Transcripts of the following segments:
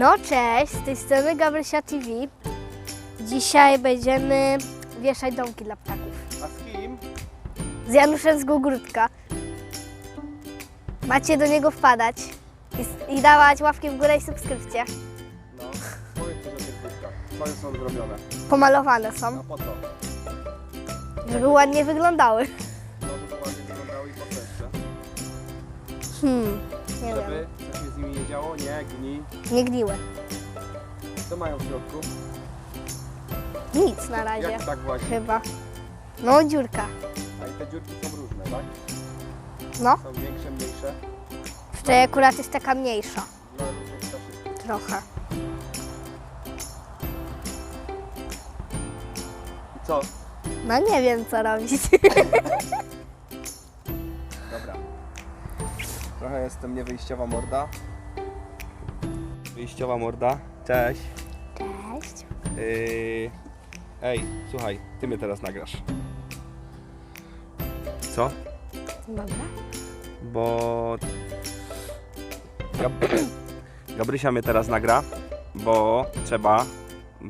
No cześć, z tej strony Gabrysia TV. Dzisiaj będziemy wieszać domki dla ptaków. A z kim? Z Januszem z Gugurtka. Macie do niego wpadać i, i dawać łapki w górę i subskrypcję. No, powiedz coś o tych puszkach. Co one są zrobione? Pomalowane A są, po co? żeby ładnie wyglądały. No, żeby ładnie wyglądały i po co jeszcze? Hmm, nie wiem, działo? Nie, gni. nie gniły. Co mają w środku? Nic na razie, Jak tak właśnie? chyba. No dziurka, A i te dziurki są różne, tak? no. Są większe, mniejsze. Tutaj akurat jest taka mniejsza, różnych ptaszych. trochę. I co? No nie wiem co robić. Dobra. Trochę jestem niewyjściowa morda. Wyjściowa morda. Cześć. Cześć. Yy... Ej, słuchaj, ty mnie teraz nagrasz. Co? Dobra. Bo... Gab... Gabrysia mnie teraz nagra, bo trzeba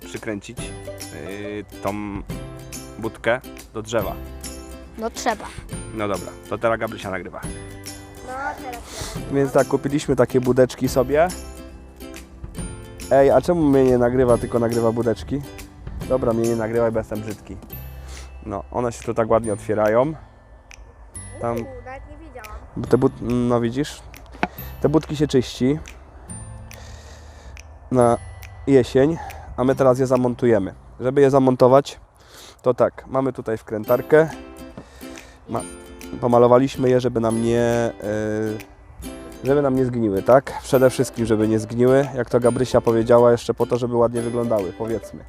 przykręcić yy, tą budkę do drzewa. No trzeba. No dobra, to teraz Gabrysia nagrywa. No teraz. Więc tak, kupiliśmy takie budeczki sobie. Ej, a czemu mnie nie nagrywa, tylko nagrywa budeczki? Dobra, mnie nie nagrywa, bo jestem brzydki. No, one się tu tak ładnie otwierają. Tam- Uuu, nawet nie wiedziałam. Bo Te but... No widzisz? Te budki się czyści na jesień, a my teraz je zamontujemy. Żeby je zamontować, to tak, mamy tutaj wkrętarkę. Ma... Pomalowaliśmy je, żeby nam nie... Yy... Żeby nam nie zgniły, tak? Przede wszystkim, żeby nie zgniły, jak to Gabrysia powiedziała, jeszcze po to, żeby ładnie wyglądały, powiedzmy.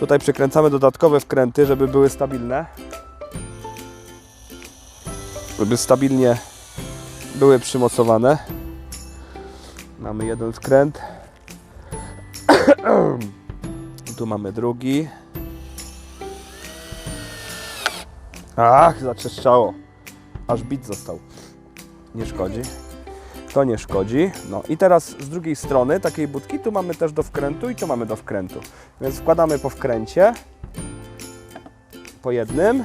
Tutaj przykręcamy dodatkowe wkręty, żeby były stabilne. Żeby stabilnie były przymocowane. Mamy jeden skręt. tu mamy drugi. Ach, zatrzeszczało. Aż bit został. Nie szkodzi. To nie szkodzi. No i teraz z drugiej strony takiej budki tu mamy też do wkrętu i tu mamy do wkrętu. Więc wkładamy po wkręcie. Po jednym.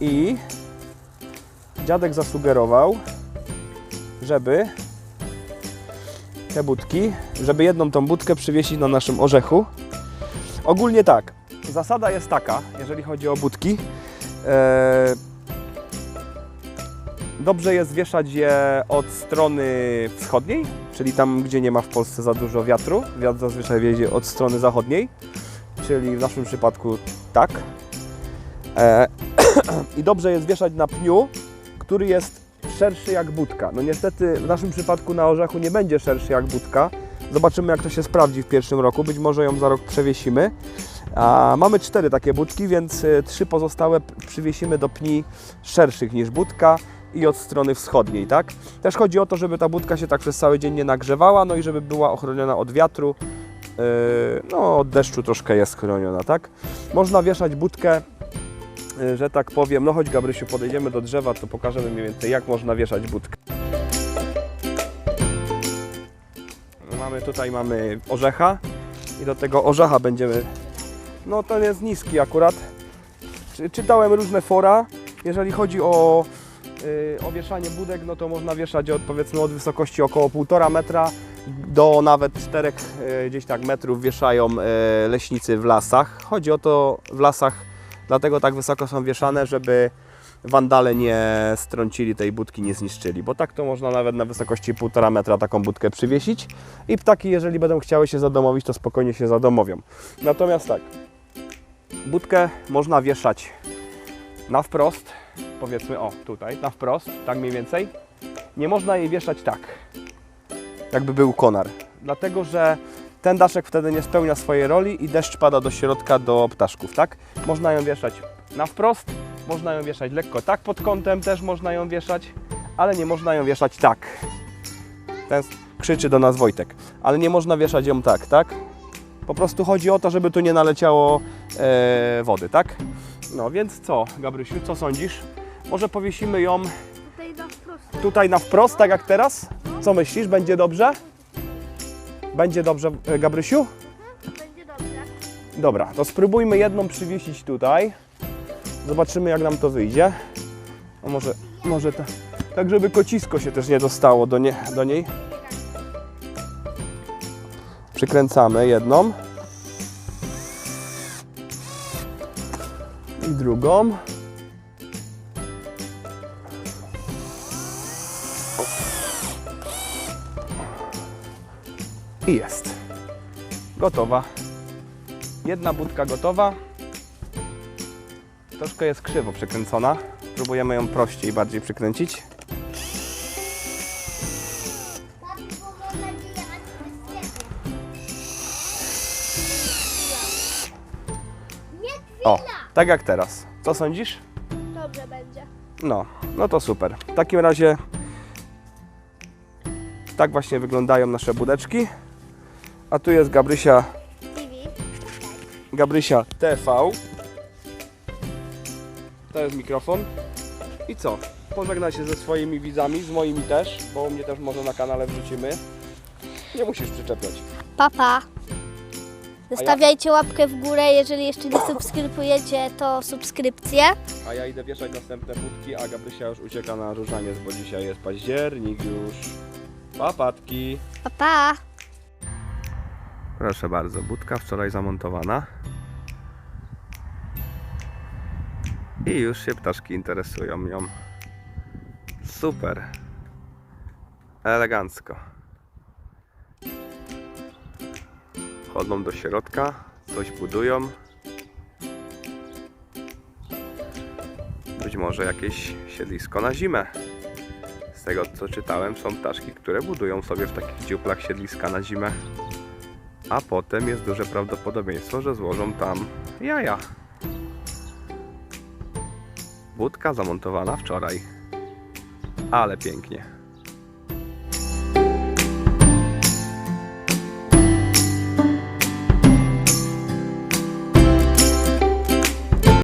I dziadek zasugerował, żeby te budki, żeby jedną tą budkę przywiesić na naszym orzechu. Ogólnie tak, zasada jest taka, jeżeli chodzi o budki. E, dobrze jest wieszać je od strony wschodniej, czyli tam, gdzie nie ma w Polsce za dużo wiatru. Wiatr zazwyczaj wiedzie od strony zachodniej, czyli w naszym przypadku tak. E, I dobrze jest wieszać na pniu, który jest szerszy jak budka. No niestety w naszym przypadku na orzechu nie będzie szerszy jak budka. Zobaczymy jak to się sprawdzi w pierwszym roku. Być może ją za rok przewiesimy. A mamy cztery takie budki, więc y, trzy pozostałe przywiesimy do pni szerszych niż budka i od strony wschodniej, tak? Też chodzi o to, żeby ta budka się tak przez cały dzień nie nagrzewała, no i żeby była ochroniona od wiatru. Yy, no, od deszczu troszkę jest chroniona, tak? Można wieszać budkę y, że tak powiem, no chodź Gabrysiu, podejdziemy do drzewa, to pokażemy mniej więcej jak można wieszać budkę. Mamy tutaj mamy orzecha i do tego orzecha będziemy, no ten jest niski akurat. Czy- Czytałem różne fora, jeżeli chodzi o, y, o wieszanie budek, no to można wieszać od powiedzmy od wysokości około 1,5 metra do nawet 4 y, gdzieś tak metrów wieszają y, leśnicy w lasach. Chodzi o to w lasach Dlatego tak wysoko są wieszane, żeby wandale nie strącili tej budki, nie zniszczyli. Bo tak to można nawet na wysokości 1,5 metra taką budkę przywiesić i ptaki, jeżeli będą chciały się zadomowić, to spokojnie się zadomowią. Natomiast tak, budkę można wieszać na wprost, powiedzmy o tutaj, na wprost, tak mniej więcej. Nie można jej wieszać tak, jakby był konar. Dlatego, że ten daszek wtedy nie spełnia swojej roli i deszcz pada do środka do ptaszków, tak? Można ją wieszać na wprost, można ją wieszać lekko tak pod kątem, też można ją wieszać, ale nie można ją wieszać tak. Ten krzyczy do nas Wojtek, ale nie można wieszać ją tak, tak? Po prostu chodzi o to, żeby tu nie naleciało e, wody, tak? No więc co, Gabrysiu, co sądzisz? Może powiesimy ją Tutaj na wprost. tutaj na wprost, tak jak teraz? Co myślisz, będzie dobrze? Będzie dobrze, e, Gabrysiu? Będzie dobrze. Dobra, to spróbujmy jedną przywiesić tutaj. Zobaczymy jak nam to wyjdzie. A może, może ta, tak, żeby kocisko się też nie dostało do, nie, do niej. Przykręcamy jedną. I drugą. I jest. Gotowa. Jedna budka gotowa. Troszkę jest krzywo przykręcona. Próbujemy ją prościej, bardziej przykręcić. O, tak jak teraz. Co sądzisz? Dobrze będzie. No, no to super. W takim razie tak właśnie wyglądają nasze budeczki. A tu jest Gabrysia. Gabrysia TV. To jest mikrofon. I co? Pożegnaj się ze swoimi widzami, z moimi też, bo u mnie też może na kanale wrzucimy. Nie musisz przyczepiać. Papa. Zostawiajcie łapkę w górę, jeżeli jeszcze nie subskrybujecie, to subskrypcję. A ja idę wieszać następne budki, a Gabrysia już ucieka na różaniec, bo dzisiaj jest październik już. Papatki. Papa. Proszę bardzo, budka wczoraj zamontowana. I już się ptaszki interesują nią. Super. Elegancko. Wchodzą do środka, coś budują. Być może jakieś siedlisko na zimę. Z tego co czytałem, są ptaszki, które budują sobie w takich dziuplach siedliska na zimę a potem jest duże prawdopodobieństwo, że złożą tam jaja. Budka zamontowana wczoraj. Ale pięknie.